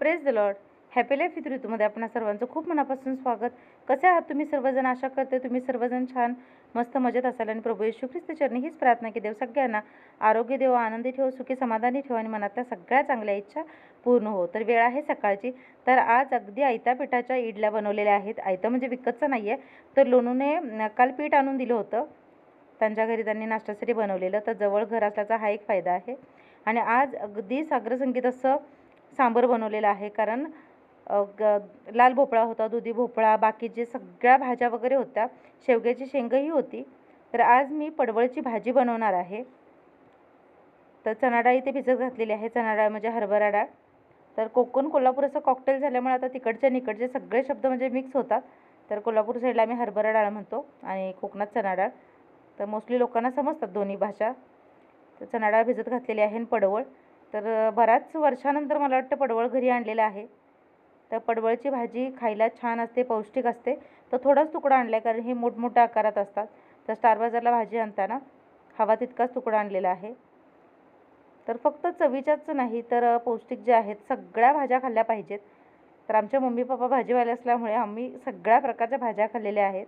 Praise the Lord happy life with ऋतूमध्ये आपणा सर्वांचं खूप मनापासून स्वागत. कसे आहात तुम्ही? सर्वजण आशा करते तुम्ही सर्वजण छान मस्त मजेत असाल आणि प्रभू येशू ख्रिस्त चरणी हीच प्रार्थना की देव सगळ्यांना आरोग्य देव आनंदी ठेव सुखी समाधानी ठेव आणि मनातल्या सगळ्या चांगल्या इच्छा पूर्ण हो. तर वेळ आहे सकाळची. तर आज अगदी आयत्या पिठाच्या इडल्या बनवलेल्या आहेत. आयतं म्हणजे विकतचं नाही आहे तर लोणूने काल पीठ आणून दिलं होतं. त्यांच्या घरी त्यांनी नाश्त्यासाठी बनवलेलं. तर जवळ घर असल्याचा हा एक फायदा आहे. आणि आज अगदी सागरसंगीत असं सांबर बनवलेलं आहे. कारण ग लाल भोपळा होता दुधी भोपळा बाकीचे सगळ्या भाज्या वगैरे होत्या शेवग्याची शेंगही होती. तर आज मी पडवळची भाजी बनवणार आहे. तर चणा डाळ इथे भिजत घातलेली आहे. चणा डाळ म्हणजे हरभरा डाळ. तर कोकण कोल्हापूर असं कॉकटेल झाल्यामुळे आता तिकडचे निकडचे सगळे शब्द म्हणजे मिक्स होतात. तर कोल्हापूर साईडला आम्ही हरभरा डाळ म्हणतो आणि कोकणात चणा डाळ तर मोस्टली लोकांना समजतात दोन्ही भाषा. तर चणा डाळ भिजत घातलेली आहे आणि पडवळ. तर बऱ्याच वर्षानंतर मला वाटतं पडवळ घरी आणलेलं आहे. तर पडवळची भाजी खायला छान असते पौष्टिक असते. तर थोडाच तुकडा आणला आहे कारण हे मोठमोठ्या आकारात असतात. तर स्टार बाजारला भाजी आणताना हवा तितकाच तुकडा आणलेला आहे. तर फक्त चवीच्याच नाही तर पौष्टिक जे आहेत सगळ्या भाज्या खाल्ल्या पाहिजेत. तर आमच्या मम्मी पप्पा भाजीवाले असल्यामुळे आम्ही सगळ्या प्रकारच्या भाज्या खाल्लेल्या आहेत.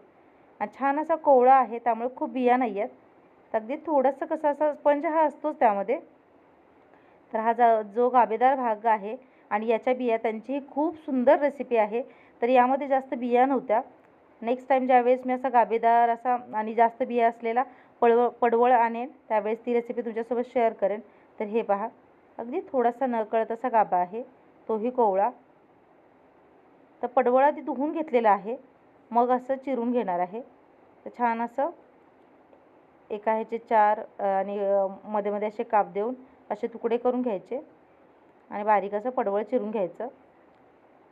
आणि छान असा कोवळा आहे त्यामुळे खूप बिया नाही आहेत अगदी थोडंसं कसं असं स्पंज हा असतोच त्यामध्ये. तर हा जा जो गाभेदार भाग आहे आणि याच्या बिया त्यांची खूप सुंदर रेसिपी आहे. तर यामध्ये जास्त बिया नव्हत्या. नेक्स्ट टाईम ज्यावेळेस मी असा गाभेदार असा आणि जास्त बिया असलेला पडवळ पडवळ आणेन त्यावेळेस ती रेसिपी तुमच्यासोबत शेअर करेन. तर हे पहा. अगदी थोडासा नकळत असा गाभा आहे. तोही कोवळा. तर पडवळ आधी धुवून घेतलेला आहे. मग असं चिरून घेणार आहे. तर छान असं एका ह्याचे चार आणि मध्ये मध्ये असे काप देऊन असे तुकडे करून घ्यायचे आणि बारीक असं पडवळ चिरून घ्यायचं.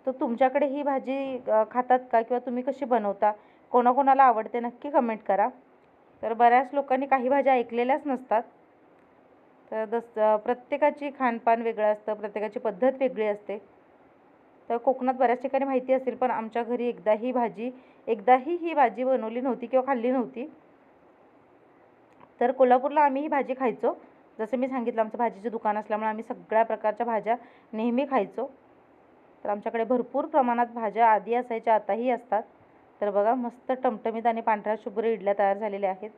तर तुमच्याकडे ही भाजी खातात का किंवा तुम्ही कशी बनवता? कोणाकोणाला आवडते नक्की कमेंट करा. तर बऱ्याच लोकांनी काही भाज्या ऐकलेल्याच नसतात. तर दस प्रत्येकाची खानपान वेगळं असतं प्रत्येकाची पद्धत वेगळी असते. तर कोकणात बऱ्याच ठिकाणी माहिती असेल पण आमच्या घरी एकदा ही भाजी एकदाही ही भाजी बनवली नव्हती किंवा खाल्ली नव्हती. तर कोल्हापूरला आम्ही ही भाजी खायचो. जसं मी सांगितलं आमचं भाजीचं दुकान असल्यामुळे आम्ही सगळ्या प्रकारच्या भाज्या नेहमी खायचो. तर आमच्याकडे भरपूर प्रमाणात भाज्या आधी असायच्या आताही असतात. तर बघा मस्त टमटमीत आणि पांढऱ्या शुभ्र इडल्या तयार झालेल्या आहेत.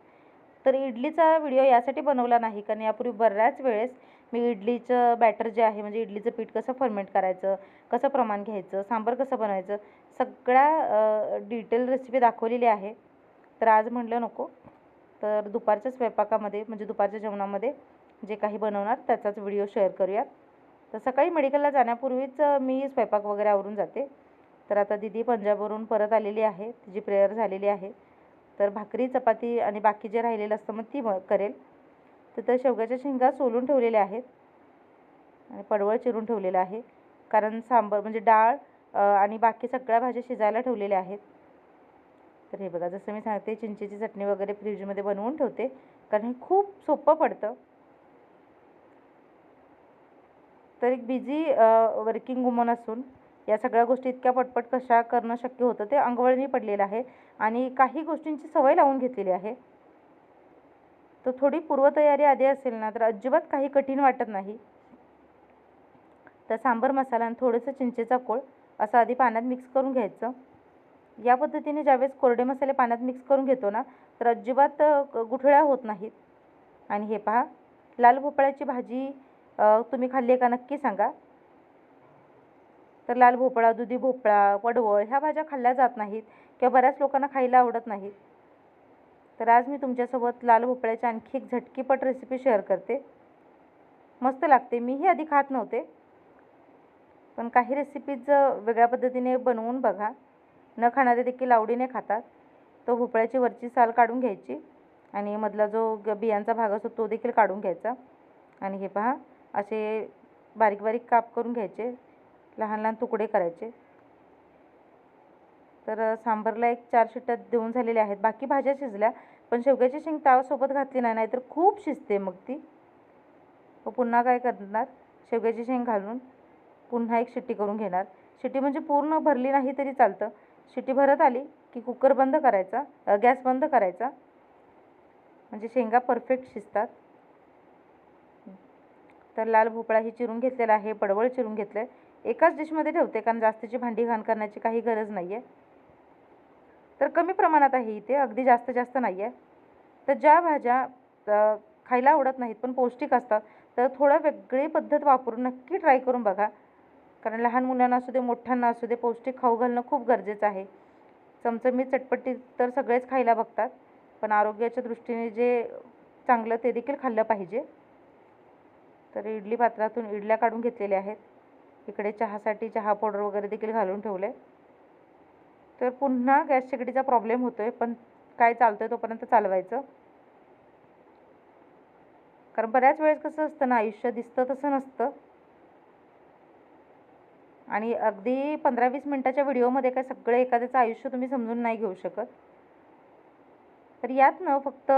तर इडलीचा व्हिडिओ यासाठी बनवला नाही कारण यापूर्वी बऱ्याच वेळेस मी इडलीचं बॅटर जे आहे म्हणजे इडलीचं पीठ कसं फर्मेंट करायचं कसं प्रमाण घ्यायचं सांबार कसं बनवायचं सगळ्या डिटेल रेसिपी दाखवलेली आहे. तर आज म्हटलं नको. तर दुपारच्या स्वयंपाकामध्ये म्हणजे दुपारच्या जेवणामध्ये जे काही बनवणार त्याचाच व्हिडिओ शेअर करूयात. तर सकाळी मेडिकलला जाण्यापूर्वीच मी स्वयंपाक वगैरे आवरून जाते. तर आता दिदी पंजाबवरून परत आलेली आहे. तिची प्रेयर झालेली आहे. तर भाकरी चपाती आणि बाकी जे राहिलेलं असतं मग ती ब- करेल. तर शेवग्याच्या शेंगा सोलून ठेवलेल्या आहेत. आणि पडवळ चिरून ठेवलेलं आहे. कारण सांबर म्हणजे डाळ आणि बाकी सगळ्या भाज्या शिजायला ठेवलेल्या आहेत. तर हे बघा जसं मी सांगते चिंचेची चटणी वगैरे फ्रीजमध्ये बनवून ठेवते. कारण हे खूप सोपं पडतं. तर एक बिझी वर्किंग वुमन असून या सगळ्या गोष्टी इतक्या पटपट कशा करणं शक्य होतं ते अंगवळणी पडलेलं आहे आणि काही गोष्टींची सवय लावून घेतलेली आहे. तर थोडी पूर्वतयारी आधी असेल ना तर अजिबात काही कठीण वाटत नाही. तर सांबर मसाला आणि थोडंसं चिंचेचा कोळ असं आधी पाण्यात मिक्स करून घ्यायचं. या पद्धतीने ज्यावेळेस कोरडे मसाले पाण्यात मिक्स करून घेतो ना तर अजिबात गुठळ्या होत नाहीत. आणि हे पहा लाल भोपळ्याची भाजी तुम्ही खाल्ली आहे का नक्की सांगा. तर लाल भोपळा दुधी भोपळा पडवळ ह्या भाज्या खाल्ल्या जात नाहीत किंवा बऱ्याच लोकांना खायला आवडत नाहीत. तर आज मी तुमच्यासोबत लाल भोपळ्याची आणखी एक झटकीपट रेसिपी शेअर करते. मस्त लागते. मीही आधी खात नव्हते. पण काही रेसिपीज वेगळ्या पद्धतीने बनवून बघा. न खाणारे देखील आवडीने खातात. तो भोपळ्याची वरची साल काढून घ्यायची आणि मधला जो ग- बियांचा भाग असतो तो देखील काढून घ्यायचा. आणि हे पहा. असे बारीक बारीक काप करून घ्यायचे लहान लहान तुकडे करायचे. तर सांबरला एक चार शिट्ट्यात देऊन झालेल्या आहेत. बाकी भाज्या शिजल्या पण शेवग्याची शेंग तावासोबत घातली नाही नाहीतर खूप शिजते मग ती. व पुन्हा काय करणार? शेवग्याची शेंग घालून पुन्हा एक शिट्टी करून घेणार. शिट्टी म्हणजे पूर्ण भरली नाही तरी चालतं. शिट्टी भरत आली की कुकर बंद करायचा गॅस बंद करायचा. म्हणजे शेंगा परफेक्ट शिजतात. तर लाल भोपळा ही चिरून घेतलेला आहे पडवळ चिरून घेतलं आहे एकाच डिशमध्ये ठेवते कारण जास्तीची भांडी घाण करण्याची काही गरज नाही आहे तर कमी प्रमाणात आहे इथे अगदी जास्त जास्त नाही आहे तर ज्या भाज्या खायला आवडत नाहीत पण पौष्टिक असतात तर थोडं वेगळी पद्धत वापरून नक्की ट्राय करून बघा. कारण लहान मुलांना असू दे मोठ्यांना असू दे पौष्टिक खाऊ घालणं खूप गरजेचं आहे. चमचमीत चटपटी तर सगळेच खायला बघतात पण आरोग्याच्या दृष्टीने जे चांगलं ते देखील खाल्लं पाहिजे. तर इडली पात्रातून इडल्या काढून घेतलेल्या आहेत. इकडे चहासाठी चहा पावडर वगैरे देखील घालून ठेवलं आहे तर पुन्हा गॅस शेगडीचा प्रॉब्लेम होतो आहे पण काय चालतं आहे तोपर्यंत चालवायचं. कारण बऱ्याच वेळेस कसं असतं ना आयुष्य दिसतं तसं नसतं. आणि अगदी पंधरा वीस मिनटाच्या व्हिडिओमध्ये काय सगळं एखाद्याचं आयुष्य तुम्ही समजून नाही घेऊ शकत. तर यातनं फक्त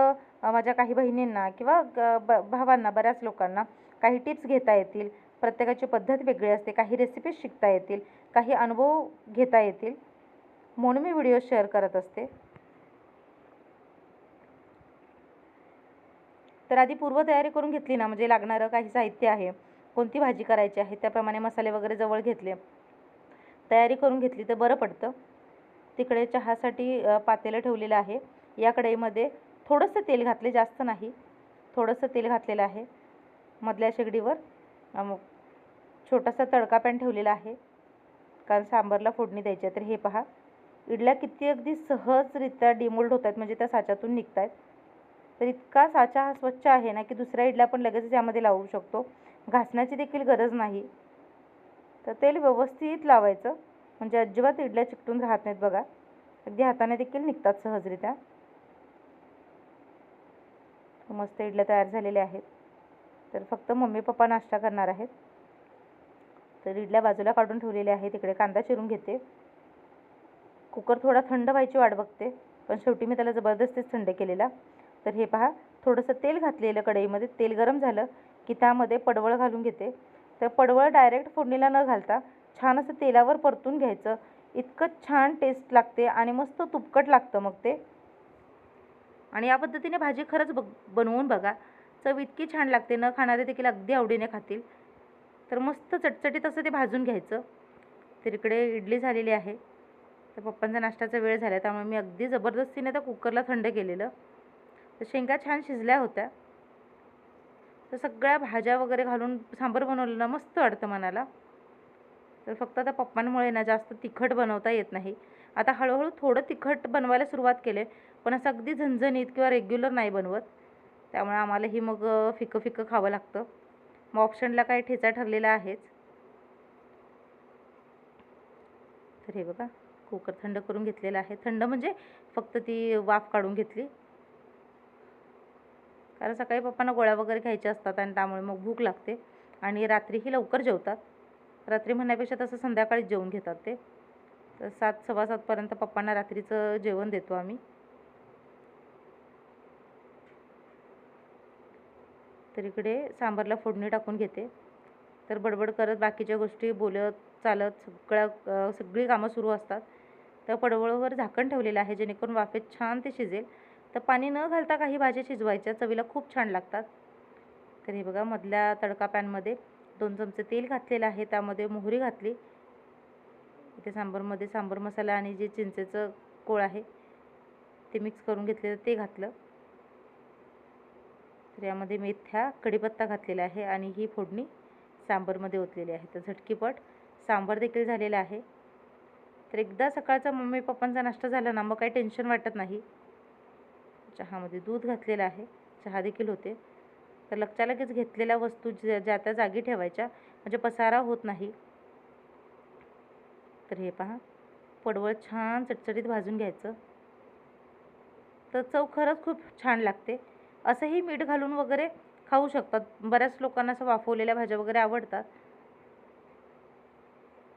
माझ्या काही बहिणींना किंवा ग- ब भावांना बऱ्याच लोकांना काही टिप्स घेता येतील प्रत्येकाची पद्धत वेगळी असते काही रेसिपीज शिकता येतील काही अनुभव घेता येतील. म्हणून मी व्हिडिओ शेअर करत असते. तर आधी पूर्वतयारी करून घेतली ना म्हणजे लागणारं काही साहित्य आहे कोणती भाजी करायची आहे त्याप्रमाणे मसाले वगैरे जवळ घेतले. तयारी करून घेतली तर बरं पडतं. तिकडे चहासाठी पातेलं ठेवलेलं आहे. या कढईमध्ये थोडंसं तेल घातले जास्त नाही. थोडंसं तेल घातलेलं आहे. मधल्या शेगडीवर मग छोटासा तडका पॅन ठेवलेला आहे. कारण सांबारला फोडणी द्यायची आहे तर हे पहा. इडल्या किती अगदी सहजरित्या डिमोल्ड होत आहेत म्हणजे त्या साच्यातून निघत आहेत तर इतका साचा हा स्वच्छ आहे ना की दुसऱ्या इडल्या पण लगेच यामध्ये लावू शकतो. घासण्याची देखील गरज नाही. तर तेल व्यवस्थित लावायचं. म्हणजे अजिबात इडल्या चिकटून राहत नाहीत बघा. अगदी हाताने देखील निघतात सहजरित्या. मस्त इडल्या तयार झालेल्या आहेत. तर फक्त मम्मी पप्पा नाश्ता करणार आहेत. तर इडल्या बाजूला काढून ठेवलेले आहेत. तिकडे कांदा चिरून घेते. कुकर थोडा थंड व्हायची वाट बघते. पण शेवटी मी त्याला जबरदस्तीच थंड केलेला. तर हे पहा थोडंसं तेल घातलेलं कढईमध्ये. तेल गरम झालं की त्यामध्ये पडवळ घालून घेते. तर पडवळ डायरेक्ट फोडणीला न घालता छान असं तेलावर परतून घ्यायचं. इतकं छान टेस्ट लागते आणि मस्त तुपकट लागतं मग ते. आणि या पद्धतीने भाजी खरंच बघ बनवून बघा. चव इतकी छान लागते न खाणारे देखील अगदी आवडीने खातील. तर मस्त चटचटीत असं ते भाजून घ्यायचं. तर इकडे इडली झालेली आहे. तर पप्पांचा नाश्त्याचा वेळ झाला त्यामुळे मी अगदी जबरदस्तीने त्या कुकरला थंड केलेलं. तर शेंगा छान शिजल्या होत्या. तर सगळ्या भाज्या वगैरे घालून सांबार बनवलं ना मस्त वाटतं मनाला. तर फक्त आता पप्पांमुळे ना जास्त तिखट बनवता येत नाही. आता हळूहळू थोडं तिखट बनवायला सुरुवात केले पण असं अगदी झणझणीत किंवा रेग्युलर नाही बनवत. त्यामुळे आम्हालाही मग फिकं फिकं खावं लागतं. मग ऑप्शनला काही ठेचा ठरलेला आहेच. तर हे बघा कुकर थंड करून घेतलेला आहे. थंड म्हणजे फक्त ती वाफ काढून घेतली. कारण सकाळी पप्पांना गोळ्या वगैरे घ्यायच्या असतात आणि त्यामुळे मग भूक लागते. आणि रात्रीही लवकर जेवतात. रात्री म्हणण्यापेक्षा तसं संध्याकाळीच जेवून घेतात ते. तर सात सव्वा सातपर्यंत पप्पांना रात्रीचं जेवण देतो आम्ही. तर इकडे सांबारला फोडणी टाकून घेते. तर बडबड करत बाकीच्या गोष्टी बोलत चालत सगळ्या सगळी कामं सुरू असतात. तर पडवळवर झाकण ठेवलेलं आहे जेणेकरून वाफेत छान ते शिजेल. तर पाणी न घालता काही भाज्या शिजवायच्या चवीला खूप छान लागतात. तर हे बघा मधल्या तडका पॅनमध्ये दोन चमचे तेल घातलेलं आहे त्यामध्ये मोहरी घातली. इथे सांबारमध्ये सांबार मसाला आणि जे चिंचेचं कोळ आहे ते मिक्स करून घेतलेलं ते घातलं. तर यामध्ये मेथ्या कढीपत्ता घातलेला आहे आणि ही फोडणी सांबरमध्ये ओतलेली आहे. तर झटकीपट सांबार देखील झालेला आहे. तर एकदा सकाळचा मम्मी पप्पांचा नाश्ता झाला ना मग काही टेन्शन वाटत नाही. चहामध्ये दूध घातलेलं आहे. चहा देखील होते. तर लगच्या लगेच घेतलेल्या वस्तू ज्या ज्या त्या जागी ठेवायच्या. म्हणजे पसारा होत नाही. तर हे पहा. पडवळ छान चटचटीत भाजून घ्यायचं. तर चव खरंच खूप छान लागते. असंही मीठ घालून वगैरे खाऊ शकतात. बऱ्याच लोकांना असं वाफवलेल्या भाज्या वगैरे आवडतात.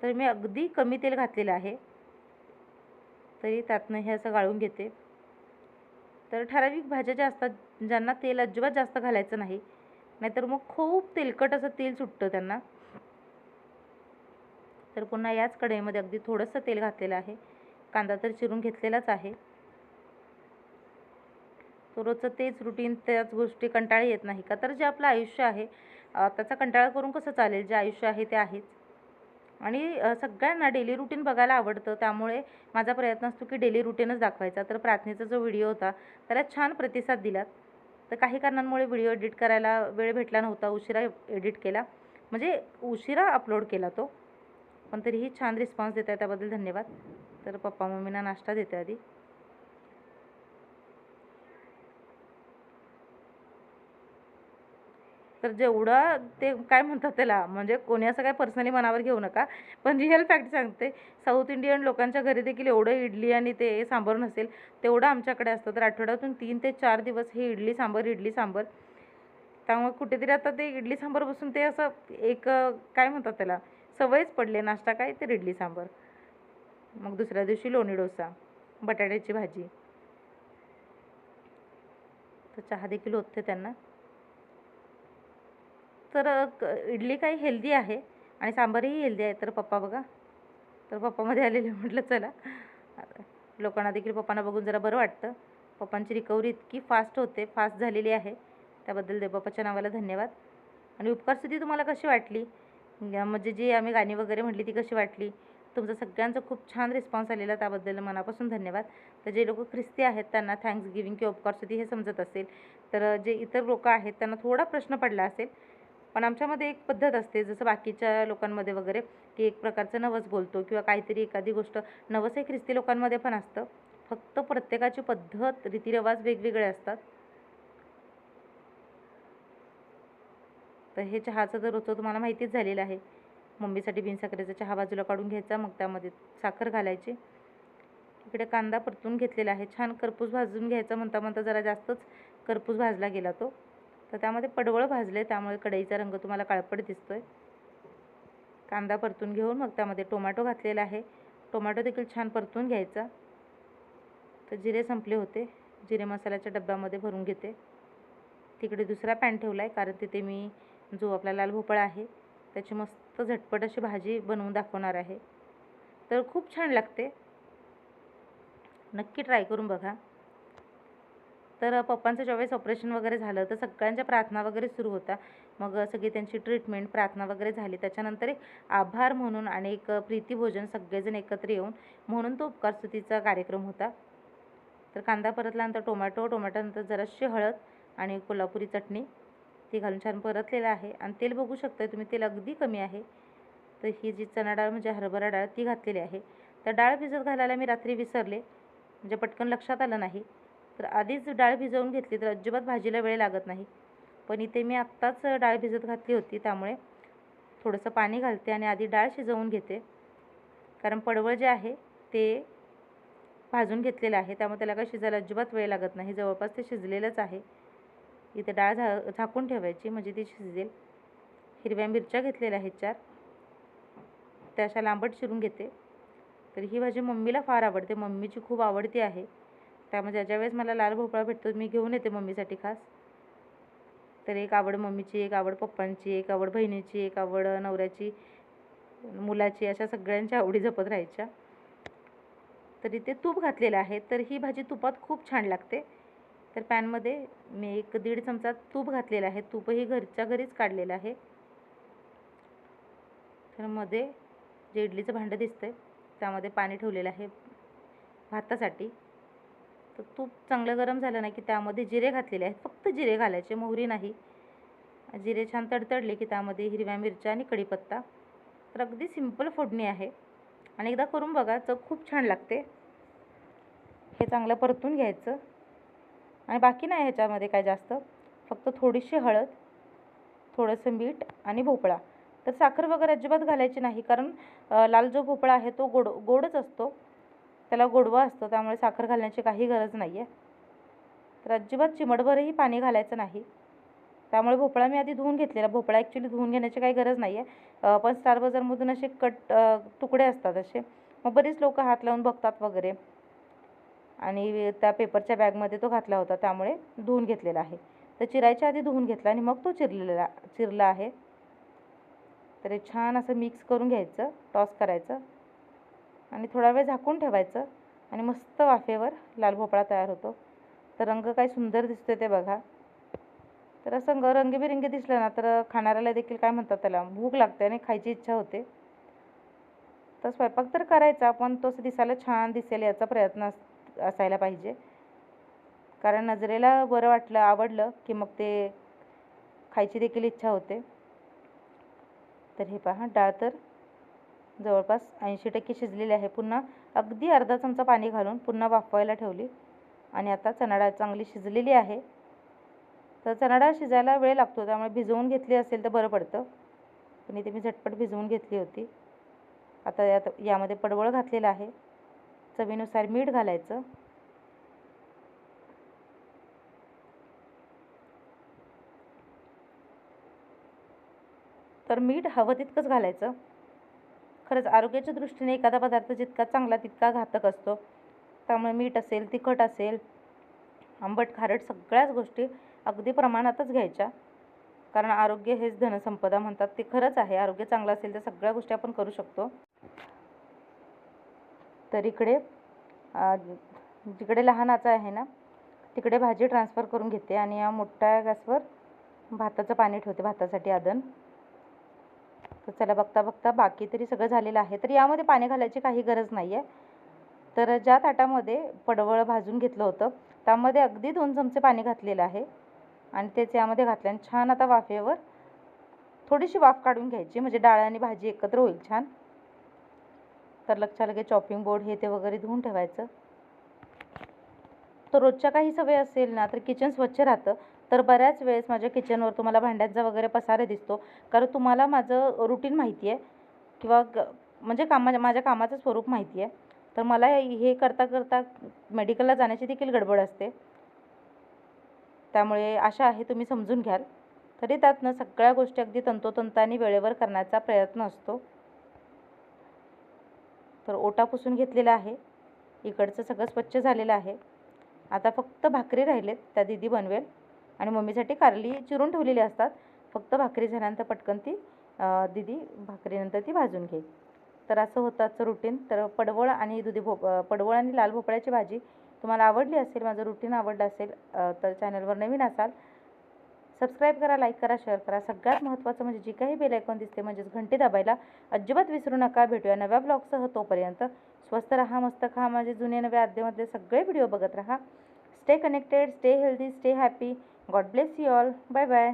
तर मी अगदी कमी तेल घातलेलं आहे. तरी त्यातनं हे असं गाळून घेते. तर ठराविक भाज्या ज्या असतात ज्यांना तेल अजिबात जास्त घालायचं नाही नाहीतर मग खूप तेलकट असं तेल सुटतं त्यांना. तर पुन्हा याच कढईमध्ये अगदी थोडंसं तेल घातलेलं आहे. कांदा तर चिरून घेतलेलाच आहे. तो रोजचं तेच रुटीन त्याच गोष्टी कंटाळा येत नाही का? तर जे आपलं आयुष्य आहे त्याचा कंटाळा करून कसं चालेल? जे आयुष्य आहे ते आहेच. आणि सगळ्यांना डेली रुटीन बघायला आवडतं. त्यामुळे माझा प्रयत्न असतो की डेली रुटीनच दाखवायचा. तर प्रार्थनेचा जो व्हिडिओ होता त्याला छान प्रतिसाद दिलात. तर काही कारणांमुळे व्हिडिओ एडिट करायला वेळ भेटला नव्हता. उशिरा एडिट केला. म्हणजे उशिरा अपलोड केला तो. पण तरीही छान रिस्पॉन्स देत आहे त्याबद्दल धन्यवाद. तर पप्पा मम्मीना नाश्ता देते आधी. तर जेवढं ते काय म्हणतात त्याला म्हणजे कोणी असं काय पर्सनली मनावर घेऊ नका पण रिअल फॅक्ट सांगते साऊथ इंडियन लोकांच्या घरी देखील एवढं इडली आणि ते सांबर नसेल तेवढं आमच्याकडे असतं. तर आठवड्यातून तीन ते चार दिवस हे इडली सांबर इडली सांबर. त्यामुळे कुठेतरी आता ते इडली सांबर बसून ते असं एक काय म्हणतात त्याला सवयच पडले. नाश्ता काय? तर इडली सांबर. मग दुसऱ्या दिवशी लोणी डोसा बटाट्याची भाजी. तर चहा देखील होते त्यांना. तर क- इडली काही हेल्दी आहे आणि सांबारही हेल्दी आहे. तर पप्पा बघा. तर पप्पामध्ये आलेले म्हटलं चला. लोकांना देखील पप्पांना बघून जरा बरं वाटतं. पप्पांची रिकव्हरी इतकी फास्ट होते फास्ट झालेली आहे. त्याबद्दल देवबापाच्या नावाला धन्यवाद. आणि उपकारस्तुती तुम्हाला कशी वाटली? म्हणजे जी आम्ही गाणी वगैरे म्हटली ती कशी वाटली? तुमचा सगळ्यांचा खूप छान रिस्पॉन्स आलेला त्याबद्दल मनापासून धन्यवाद. तर जे लोक ख्रिस्ती आहेत त्यांना थँक्स गिविंग किंवा उपकारस्तुती हे समजत असेल. तर जे इतर लोक आहेत त्यांना थोडा प्रश्न पडला असेल पण आमच्यामध्ये एक पद्धत असते जसं बाकीच्या लोकांमध्ये वगैरे की एक प्रकारचं नवस बोलतो किंवा काहीतरी एखादी गोष्ट नवस हे ख्रिस्ती लोकांमध्ये पण असतं. फक्त प्रत्येकाची पद्धत रीतिरिवाज वेगवेगळे असतात. तर हे चहाचं तर रोजचं तुम्हाला माहितीच झालेलं आहे. मम्मीसाठी बिनसाखरेचा चहा बाजूला काढून घ्यायचा मग त्यामध्ये साखर घालायची. इकडे कांदा परतून घेतलेला आहे. छान करपूस भाजून घ्यायचा म्हणता म्हणता जरा जास्तच करपूस भाजला गेला तो. तर त्यामध्ये पडवळ भाजले त्यामुळे कढईचा रंग तुम्हाला काळपट दिसतोय. कांदा परतून घेऊन मग त्यामध्ये टोमॅटो घातलेला आहे. टोमॅटो देखील छान परतून घ्यायचा. तर जिरे संपले होते. जिरे मसाल्याच्या डब्यामध्ये भरून घेते. तिकडे दुसरा पॅन ठेवला आहे कारण तिथे मी जो आपला लाल भोपळा आहे त्याची मस्त झटपट अशी भाजी बनवून दाखवणार आहे. तर खूप छान लागते. नक्की ट्राय करून बघा. तर पप्पांचं ज्यावेळेस ऑपरेशन वगैरे झालं तर सगळ्यांच्या प्रार्थना वगैरे सुरू होता मग सगळी त्यांची ट्रीटमेंट प्रार्थना वगैरे झाली. त्याच्यानंतर एक आभार म्हणून आणि एक प्रीतीभोजन सगळेजण एकत्र येऊन म्हणून तो उपकारस्तुतीचा कार्यक्रम होता. तर कांदा परतल्यानंतर टोमॅटो टोमॅटोनंतर जराशी हळद आणि कोल्हापुरी चटणी. ती घालून छान परतलेलं आहे. आणि तेल बघू शकता तुम्ही तेल अगदी कमी आहे. तर ही जी चणा डाळ म्हणजे हरभरा डाळ ती घातलेली आहे. तर डाळ भिजत घालायला मी रात्री विसरले. म्हणजे पटकन लक्षात आलं नाही. तर आधीच डाळ भिजवून घेतली तर अजिबात भाजीला वेळ लागत नाही. पण इथे मी आत्ताच डाळ भिजत घातली होती त्यामुळे थोडंसं पाणी घालते आणि आधी डाळ शिजवून घेते. कारण पडवळ जे आहे ते भाजून घेतलेलं आहे त्यामुळे त्याला काय शिजायला अजिबात वेळ लागत नाही. जवळपास ते शिजलेलंच आहे. इथे डाळ झा झाकून ठेवायची म्हणजे ती शिजेल. हिरव्या मिरच्या घेतलेल्या आहेत चार. त्या अशा लांबट चिरून घेते. तर ही भाजी मम्मीला फार आवडते. मम्मीची खूप आवडती आहे. त्यामुळे म्हणजे ज्याच्या वेळेस मला लाल भोपळा भेटतो मी घेऊन येते मम्मीसाठी खास. तर एक आवड मम्मीची एक आवड पप्पांची एक आवड बहिणीची एक आवड नवऱ्याची मुलाची अशा सगळ्यांच्या आवडी जपत राहायच्या. तर इथे तूप घातलेलं आहे तर ही भाजी तुपात खूप छान लागते. तर पॅनमध्ये मी एक दीड चमचा तूप घातलेलं आहे तूपही घरच्या घरीच काढलेलं आहे. तर मध्ये जे इडलीचं भांडं दिसतंय त्यामध्ये पाणी ठेवलेलं आहे भातासाठी. तर तूप चांगलं गरम झालं नाही की त्यामध्ये जिरे घातलेले आहेत. फक्त जिरे घालायचे मोहरी नाही. जिरे छान तडतडले की त्यामध्ये हिरव्या मिरच्या आणि कढीपत्ता. तर अगदी सिंपल फोडणी आहे. आणि एकदा करून बघा चव खूप छान लागते. हे चांगलं परतून घ्यायचं. आणि बाकी नाही ह्याच्यामध्ये काय जास्त. फक्त थोडीशी हळद थोडंसं मीठ आणि भोपळा. तर साखर वगैरे अजिबात घालायची नाही कारण लाल जो भोपळा आहे तो गोड गोडच असतो. त्याला गोडवा असतो त्यामुळे साखर घालण्याची काही गरज नाही आहे तर अजिबात चिमटभरही पाणी घालायचं नाही. त्यामुळे भोपळा मी आधी धुवून घेतलेला. भोपळा ॲक्च्युली धुवून घेण्याची काही गरज नाही आहे पण स्टार बाजारमधून असे कट तुकडे असतात असे. मग बरीच लोक हात लावून बघतात वगैरे. आणि त्या पेपरच्या बॅगमध्ये तो घातला होता त्यामुळे धुवून घेतलेला आहे. तर चिरायच्या आधी धुवून घेतला आणि मग तो चिरलेला चिरला आहे. तर छान असं मिक्स करून घ्यायचं टॉस करायचं. आणि थोडा वेळ झाकून ठेवायचं आणि मस्त वाफेवर लाल भोपळा तयार होतो. तर रंग काय सुंदर दिसतोय ते बघा. तर असं ग रंगीबिरंगी दिसलं ना तर खाणाऱ्याला देखील काय म्हणतात त्याला भूक लागते आणि खायची इच्छा होते. तर स्वयंपाक तर करायचा पण तसं दिसायला छान दिसेल याचा प्रयत्न अस असायला पाहिजे. कारण नजरेला बरं वाटलं आवडलं की मग ते खायची देखील इच्छा होते. तर हे पहा डाळ तर जवळपास ऐंशी टक्के शिजलेली आहे. पुन्हा अगदी अर्धा चमचा पाणी घालून पुन्हा वाफवायला ठेवली. आणि आता चणाडाळ चांगली शिजलेली आहे. तर चणाडाळ शिजायला वेळ लागतो त्यामुळे भिजवून घेतली असेल तर बरं पडतं. पण इथे मी झटपट भिजवून घेतली होती. आता यात यामध्ये पडवळ घातलेलं आहे. चवीनुसार मीठ घालायचं. तर मीठ हवं तितकंच घालायचं. खरंच आरोग्याच्या दृष्टीने एखादा पदार्थ जितका चांगला तितका घातक असतो. त्यामुळे मीठ असेल तिखट असेल आंबट खारट सगळ्याच गोष्टी अगदी प्रमाणातच घ्यायच्या. कारण आरोग्य हेच धनसंपदा म्हणतात. ते खरंच आहे. आरोग्य चांगलं असेल तर सगळ्या गोष्टी आपण करू शकतो. तर इकडे जिकडे लहान आचा आहे ना तिकडे भाजी ट्रान्सफर करून घेते आणि या मोठ्या गॅसवर भाताचं पाणी ठेवते. भातासाठी आदन तर चला बघता बघता बाकी तरी सगळं झालेलं आहे. तर यामध्ये पाणी घालायची काही गरज नाही आहे तर ज्या ताटामध्ये पडवळ भाजून घेतलं होतं त्यामध्ये अगदी दोन चमचे पाणी घातलेलं आहे. आणि तेच यामध्ये घातलं आणि छान आता वाफेवर थोडीशी वाफ काढून घ्यायची. म्हणजे डाळ आणि भाजी एकत्र होईल छान. तर लक्षात लगे चॉपिंग बोर्ड हे ते वगैरे धुवून ठेवायचं. तर रोजच्या काही सवय असेल ना तर किचन स्वच्छ राहतं. तर बऱ्याच वेळेस माझ्या किचनवर तुम्हाला भांड्यांचा वगैरे पसारा दिसतो. कारण तुम्हाला माझं रुटीन माहिती आहे किंवा ग म्हणजे कामा म्हणजे माझ्या कामाचं स्वरूप माहिती आहे तर मला हे करता करता मेडिकलला जाण्याची देखील गडबड असते. त्यामुळे आशा आहे तुम्ही समजून घ्याल. तरी त्यातनं सगळ्या गोष्टी अगदी तंतोतंत आणि वेळेवर करण्याचा प्रयत्न असतो. तर ओटा पुसून घेतलेला आहे. इकडचं सगळं स्वच्छ झालेलं आहे. आता फक्त भाकरी राहिलेत. त्या दिदी बनवेल. आणि मम्मीसाठी कारली चिरून ठेवलेली असतात. फक्त भाकरी झाल्यानंतर पटकन ती दिदी भाकरीनंतर ती भाजून घेईल तर असं होतं आजचं रुटीन तर पडवळ आणि दुधी भोप पडवळ आणि लाल भोपळ्याची भाजी तुम्हाला आवडली असेल माझं रुटीन आवडलं असेल तर चॅनलवर नवीन असाल सबस्क्राईब करा लाईक करा शेअर करा. सगळ्यात महत्त्वाचं म्हणजे जी काही बेल ऐकून दिसते म्हणजेच घंटी दाबायला अजिबात विसरू नका. भेटूया नव्या ब्लॉगसह तोपर्यंत. स्वस्त राहा मस्त खा. माझे जुने नव्या अध्यामधले सगळे व्हिडिओ बघत राहा. Stay connected stay healthy stay happy God bless you all bye bye